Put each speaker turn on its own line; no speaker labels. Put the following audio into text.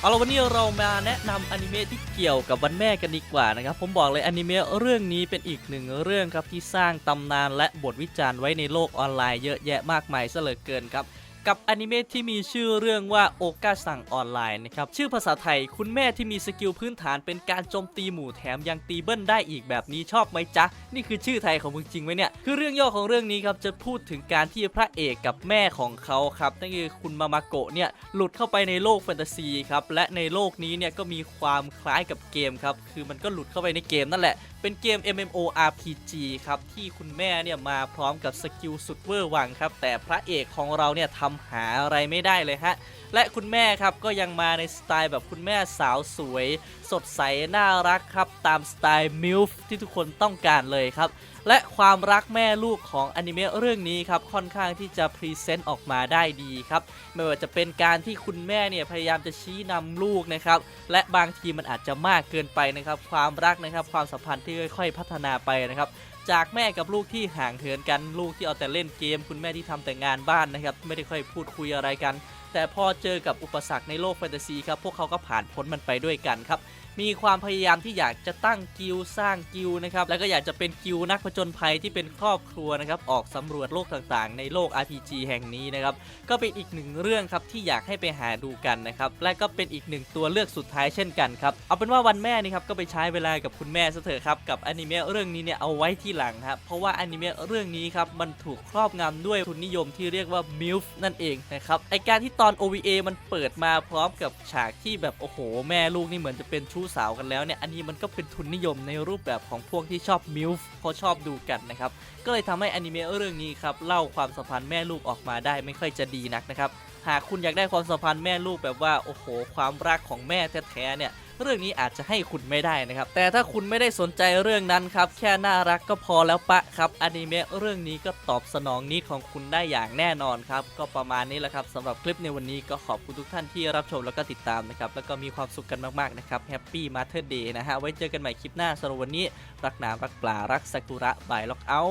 เอาละวันนี้เรามาแนะนำอนิเมะที่เกี่ยวกับวันแม่กันดีกว่านะครับผมบอกเลยอนิเมะเรื่องนี้เป็นอีกหนึ่งเรื่องครับที่สร้างตำนานและบทวิจารณ์ไว้ในโลกออนไลน์เยอะแยะมากมายซะเหลือเกินครับ กับอนิเมะที่มีชื่อเรื่องว่าโอกาสั่งออนไลน์นะครับชื่อภาษาไทยคุณแม่ที่มีสกิลพื้นฐานเป็นการโจมตีหมู่แถมยังตีเบิ้ลได้อีกแบบนี้ชอบไหมจ๊ะ นี่คือชื่อไทยของมึงจริงไหมเนี่ย คือเรื่องย่อของเรื่องนี้ครับจะพูดถึงการที่พระเอกกับแม่ของเขาครับนั่นคือคุณมามาโกะเนี่ยหลุดเข้าไปในโลกแฟนตาซีครับและในโลกนี้เนี่ยก็มีความคล้ายกับเกมครับคือมันก็หลุดเข้าไปในเกมนั่นแหละ เป็นเกม MMORPG ครับ ที่คุณแม่เนี่ยมาพร้อมกับสกิลสุดเวอร์วังครับ แต่พระเอกของเราเนี่ยทำหาอะไรไม่ได้เลยฮะ และคุณแม่ครับก็ยังมาในสไตล์แบบคุณแม่สาวสวย สดใส น่ารักครับ ตามสไตล์มิลฟ์ที่ทุกคนต้องการเลยครับ และความรักแม่ลูกของอนิเมะเรื่องนี้ครับค่อนข้างที่จะพรีเซนต์ออกมาได้ดีครับไม่ว่าจะเป็นการที่คุณแม่เนี่ยพยายามจะชี้นำลูกนะครับและบางทีมันอาจจะมากเกินไปนะครับความรักนะครับความสัมพันธ์ที่ค่อยๆพัฒนาไปนะครับจากแม่กับลูกที่ห่างเหินกันลูกที่เอาแต่เล่นเกม คุณแม่ที่ทำแต่งานบ้านนะครับไม่ได้ค่อยพูดคุยอะไรกันแต่พอเจอกับอุปสรรคในโลกแฟนตาซีครับพวกเขาก็ผ่านพ้นมันไปด้วยกันครับมีความพยายามที่อยากจะตั้งกิลสร้างกิลนะครับแล้วก็อยากจะเป็นกิลนักผจญภัยที่เป็นครอบครัวนะครับออกสำรวจโลกต่างๆ ในโลก RPG แห่งนี้นะครับก็เป็นอีกหนึ่งเรื่องครับที่อยากให้ไปหาดูกันนะครับและก็เป็นอีกหนึ่งตัวเลือกสุดท้ายเช่นกันครับเอาเป็นว่าวันแม่นี่ครับก็ไปใช้เวลากับคุณแม่ซะเถอะครับกับอนิเมะเรื่องนี้เนี่ยเอาไว้ที่หลังครับเพราะว่าอนิเมะเรื่องนี้ครับมันถูกครอบงำด้วยทุนนิยมที่เรียกว่า MILF นั่นเองนะครับไอการที่ตอน OVA มันเปิดมาพร้อมกับฉากที่แบบโอ้โห แม่ลูกนี่เหมือนจะเป็นชู้สาวกันแล้วเนี่ยอันนี้มันก็เป็นทุนนิยมในรูปแบบของพวกที่ชอบมิวฟ์เขาชอบดูกันนะครับก็เลยทำให้อนิเมะเรื่องนี้ครับเล่าความสัมพันธ์แม่ลูกออกมาได้ไม่ค่อยจะดีนักนะครับหากคุณอยากได้ความสัมพันธ์แม่ลูกแบบว่าโอ้โห ความรักของแม่แท้ๆเนี่ย เรื่องนี้อาจจะให้คุณไม่ได้นะครับ แต่ถ้าคุณไม่ได้สนใจเรื่องนั้นครับ แค่น่ารักก็พอแล้วปะครับอนิเมะเรื่องนี้ก็ตอบสนองนิดของคุณได้อย่างแน่นอนครับ ก็ประมาณนี้แหละครับสำหรับคลิปในวันนี้ก็ขอบคุณทุกท่านที่รับชมแล้วก็ติดตามนะครับ แล้วก็มีความสุขกันมากๆนะครับแฮปปี้มาเธอร์เดย์นะฮะไว้เจอกันใหม่คลิปหน้าสำหรับวันนี้ รักหนารักปลารักซากุระบายล็อกเอา